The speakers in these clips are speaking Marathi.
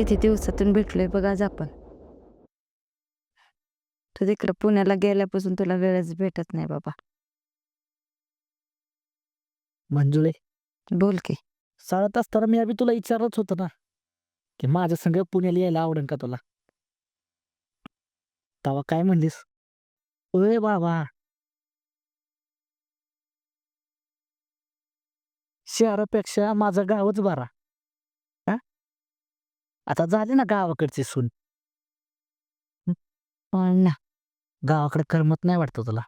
किती दिवसातून भेटलोय बघ आज आपण. तू तिकडं पुण्याला गेल्यापासून तुला वेळच भेटत नाही बाबा. मंजुळे. बोल की. चालत असताना मी आधी तुला विचारत होतो ना की माझ्या संग पुण्याला यायला आवडेल का तुला? तेव्हा काय म्हणलीस? ओय बाबा. शहरापेक्षा माझं गावच बरा. आता झाली ना गावाकडची सून. पण ना गावाकडे करमत नाही वाटतं तुला?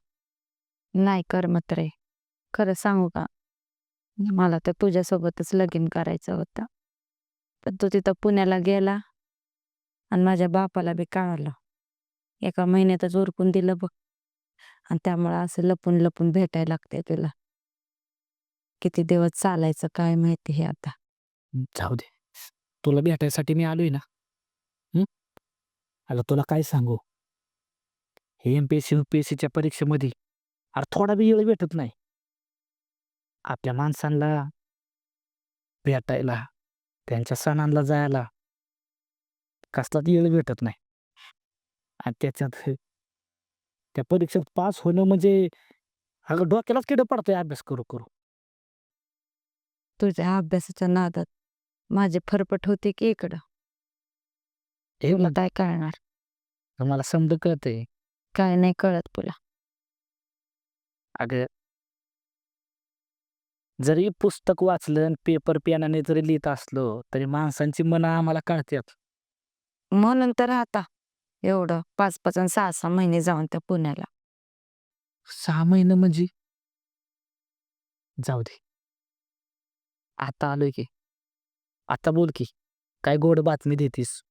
नाही करमत रे. खरं सांगू का? मला तर तुझ्यासोबतच लगीन करायचं होतं. पण तू तिथं पुण्याला गेला आणि माझ्या बापाला बी कळालं. एका महिन्यातच उरकून दिलं बघ. आणि त्यामुळं असं लपून लपून भेटायला लागते तुला. किती दिवस चालायचं काय माहिती हे आता. जाऊ दे. तुला भेटायसाठी मी आलोय ना. अगं तुला काय सांगू? हे M P S C U P S सीच्या परीक्षेमध्ये अरे थोडा बी वेळ भेटत नाही. आपल्या माणसांना भेटायला त्यांच्या सणांना जायला कसलाच वेळ भेटत नाही. आणि त्याच्यात त्या परीक्षेत पास होणं म्हणजे अगं डोक्यालाच किडं पडतंय अभ्यास करू करू. तुझ्या अभ्यासाच्या नादात माझे फरफट होते की इकडं? हे तुला काय कळणार? मला समज कळतंय. काय नाही कळत तुला. अगं. जरी पुस्तक वाचलं आणि पेपर पेनाने जरी लिहित असलो तरी माणसांची मनं आम्हाला कळतात म्हणून तर आता एवढं पाच पाच आणि सहा सहा महिने जाऊन त्या पुण्याला. सहा महिने म्हणजे? जाऊ दे. आता आलोय की. आता बोल की काय गोड बातमी देतीस?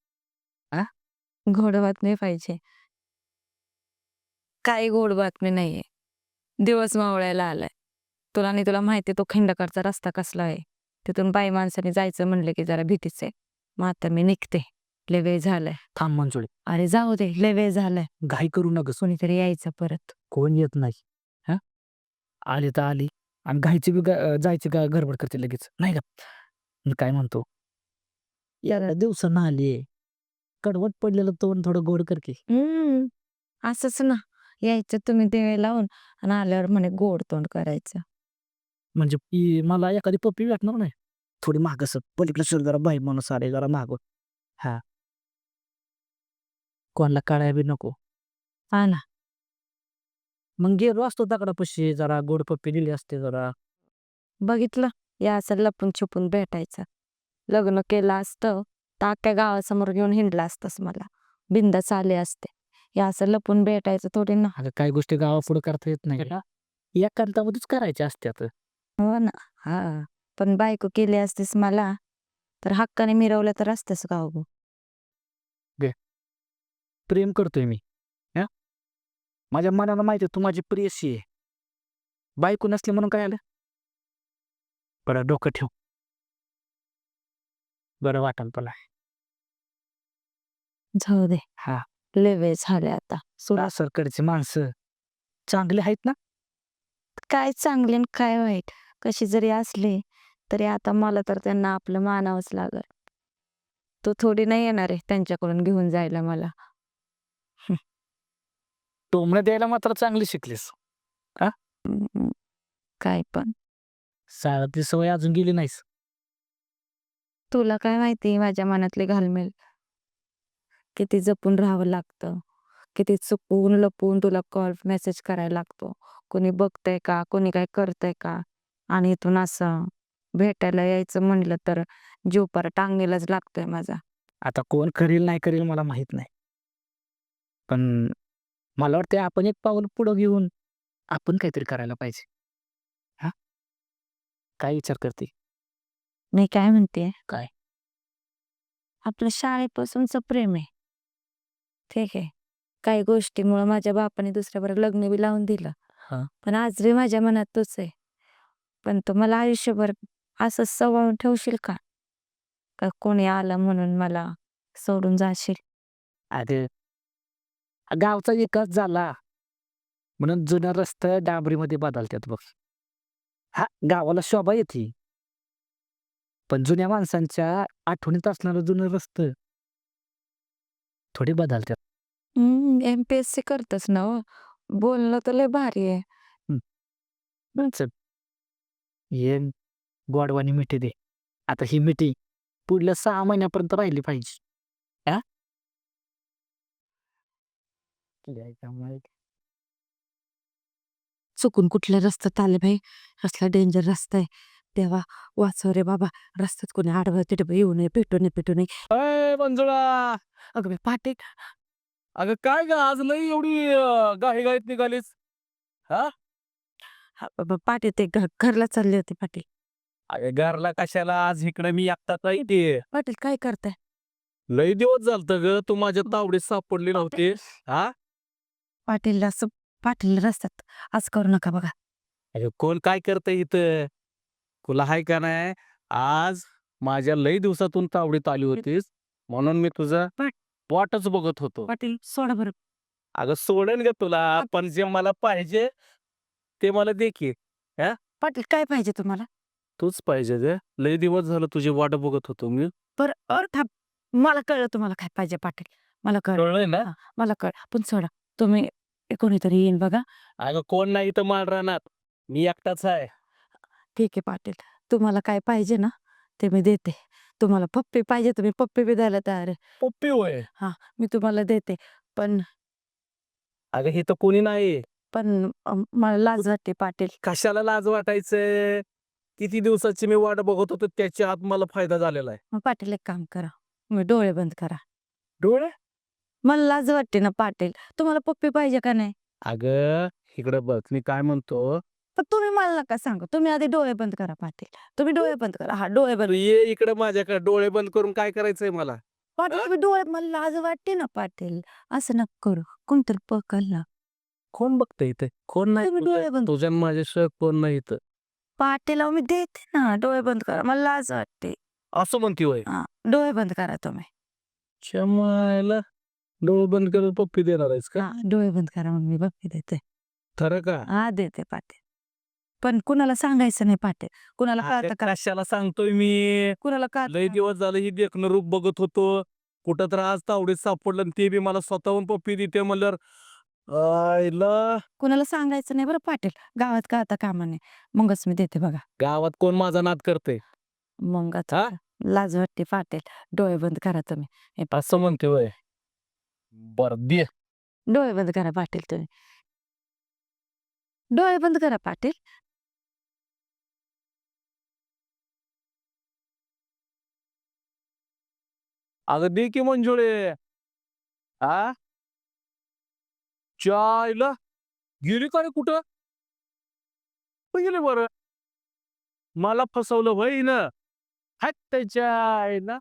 गोड बातमी पाहिजे. काही गोड बातमी नाहीये. दिवस मावळायला आलाय. तुला आणि तुला माहिती तो खिंडकडचा रस्ता कसला आहे? तिथून बाई माणसाने जायचं म्हणलं की जरा भीतीच आहे. मग आता मी निघते. लय वेळ झालाय. थांब मंजुळे. अरे जाऊ दे लय वेळ झालाय. घाई करू नका कोणीतरी यायचं परत. कोण येत नाही. हा? आली तर आली. आणि घायची बी गा- जायची का गडबड करते लगेच. नाही का मी काय म्हणतो? या दिवसानं आली कडवट पडलेलं तोंड थोडं गोड कर की. हम्म असंच ना. यायचं तुम्ही दिवे लावून आणि आल्यावर म्हणे गोड तोंड करायचं. म्हणजे ती मला एखादी पप्पी भेटणार नाही. थोडी माग असं पलीकडे सर जरा बाई माणूस आले जरा माग. हा. कोणाला काढाय बी नको. हा ना. मग गेलो असतो दगडापाशी जरा गोड पप्पी दिली असते जरा. बघितलं. या असं लपून छुपून भेटायचं. लग्न केलं असतं तर अख्ख्या गावासमोर घेऊन हिंडला असतंस मला. बिंदास आले असते. या असं लपून भेटायचं थोडी ना. अगं काही गोष्टी गावापुढे करता येत नाही. एकांतामध्येच करायच्या असत्यात हो ना. हा. पण बायको केली असतीस मला तर हक्काने मिरवलं तर असतंच गाव प्रेम करतोय मी. हा? माझ्या मनाला माहिती आहे तू माझी प्रियसी आहे. बायको नसली म्हणून काय आलं? बरं डोकं ठेव. बरं वाटल तुला. जाऊ दे. हा. लय वेळ झाले आता. सरकडची माणसं चांगली आहेत ना? काय चांगले आणि काय वाईट? कशी जरी असली तरी आता मला तर त्यांना आपलं मानावंच लागल. तो थोडी नाही येणार आहे त्यांच्याकडून घेऊन जायला मला. टोमणं द्यायला मात्र चांगली शिकलीस. काय पण. शाळातली सवय अजून गेली नाहीस? तुला काय माहिती माझ्या मनातली घालमेल. किती जपून राहावं लागतं. किती चुकवून लपवून तुला कॉल मेसेज करायला लागतो. कोणी बघतंय का? कोणी काय करतंय का? आणि इथून असं भेटायला यायचं म्हणलं तर जीव पर टांगेलाच लागतोय माझा. आता कोण करील नाही करील मला माहीत नाही. पण मला वाटतं आपण एक पाऊल पुढं घेऊन आपण काहीतरी करायला पाहिजे. काय विचार करते? मी काय म्हणते? काय? आपलं शाळेपासूनच प्रेम आहे. ठीक आहे. काही गोष्टीमुळे माझ्या बापाने दुसऱ्याबरोबर लग्न बी लावून दिलं. पण आज बी माझ्या मनात तोच आहे. पण तो मला आयुष्यभर असं सवळून ठेवशील का? का कोणी आलं म्हणून मला सोडून जाशील? अरे गावचा विकास झाला. म्हणून जुना रस्ता डांबरीमध्ये बदलतात बघ. हा गावाला शोभा येते. पण जुन्या माणसांच्या आठवणीत असणारं जुनं रस्तं. थोडी बदलतात एम पी एस सी करतच ना हो. बोलणं तर लय भारी आहे. ये गोडवानी मिठी दे. आता ही मिठी पुढल्या सहा महिन्यापर्यंत राहिली पाहिजे. हा. चुकून कुठल्या रस्त्यात आले भाई कसला डेंजर रस्ता आहे. तेव्हा वाचव रे बाबा रस्त्यात कोणी आडवं तिथे येऊ नये पेटू नये पेटू नये. अय मंजुळा! अगं बाई, पाटील! अगं काय ग आज लई एवढी गाही गाईत निघालीस? हा, बाबा, पाटील ते घ- घरला चालले होते पाटील. अगं घरला कशाला? आज इकडे मी एकटाच आहे ते पाटील काय करताय? लई दिवस झालत ग तू माझ्या तावडीत सापडली नव्हती हा? पाटील असं पाटील रस्त्यात. आज करू नका बघा. अगं कोण काय करतंय इथं? तुला हाय का नाही? आज माझ्या लई दिवसातून तावडीत आली होतीस म्हणून मी तुझा पाट- वाटच बघत होतो. पाटील सोडा बरं. अगं सोडेन ग तुला पण जे मला पाहिजे ते मला दे की पाटील काय पाहिजे तुम्हाला? तूच पाहिजे ग. लई दिवस झालं तुझी वाट बघत होतो मी. बरं अर थांब. मला कळलं तुम्हाला काय पाहिजे पाटील. मला कळलं. कळलंय ना? मला कळ पण सोडा तुम्ही कोणीतरी येईन बघा. अगं कोण नाही इथं माल राहणार. मी एकटाच आहे. ठीक आहे पाटील. तुम्हाला काय पाहिजे ना ते मी देते. तुम्हाला पप्पी पाहिजे तुम्ही पप्पी बी द्यायला तयार आहे. पप्पी होय? मी तुम्हाला देते. पण अगं हे तर कोणी नाही. पण मला लाज वाटते पाटील. कशाला लाज वाटायचंय? किती दिवसाची मी वाट बघत होतो त्याच्या आत मला फायदा झालेला आहे. मग पाटील एक काम करा. मी डोळे बंद करा. डोळे? मला लाज वाटते ना पाटील. तुम्हाला पप्पी पाहिजे का नाही? अगं इकडे बघ मी काय म्हणतो? पण तुम्ही मला नका सांगा. तुम्ही आधी डोळे बंद करा पाटील. तुम्ही डोळे बंद करा. हा डोळे तू बंद ये इकडे माझ्याकडे. डोळे बंद करून काय करायचंय मला? पाटील तुम्ही डोळे मला लाज वाटते ना पाटील. असं नका करू. कोणतरी पकल ना. कोण बघतंय इथे? कोण नाही तुम्ही डोळे बंद तुझ्या आणि माझ्याशिवाय कोण नाही इथं. पाटील मी देते ना. डोळे बंद करा. मला लाज वाटते. असं म्हणते हा डोळे बंद करा तुम्ही. क्षमायला डोळे बंद करून पप्पी देणार आहेस का? हा डोळे बंद करा मग मी पप्पी देते. खरं का? हा देते पाटील पण कुणाला सांगायचं नाही पाटील कुणाला कळतं का? कशाला सांगतोय मी? कुणाला लय कळतं दिवस झालं ही देखणं रूप बघत होतो. कुठं तर आज तावडीत सापडलं आणि ते बी मला स्वतःहून पप्पी देते म्हणल्यावर कुणाला सांगायचं नाही बरं पाटील गावात कळता कामा नाही मगच मी देते बघा. गावात कोण माझा नाद करते मग आता हा? लाज वाटते पाटील डोळे बंद करा तुम्ही. हे पा- असं म्हणते वय बर दे डोळे बंद करा पाटील तुम्ही. डोळे बंद करा पाटील. अगं दे की मंजुळे. आ? चायला? गेली का रे कुठं? कुठं गेली बरं. मला फसवलं होई ना हात त्याच्या आईला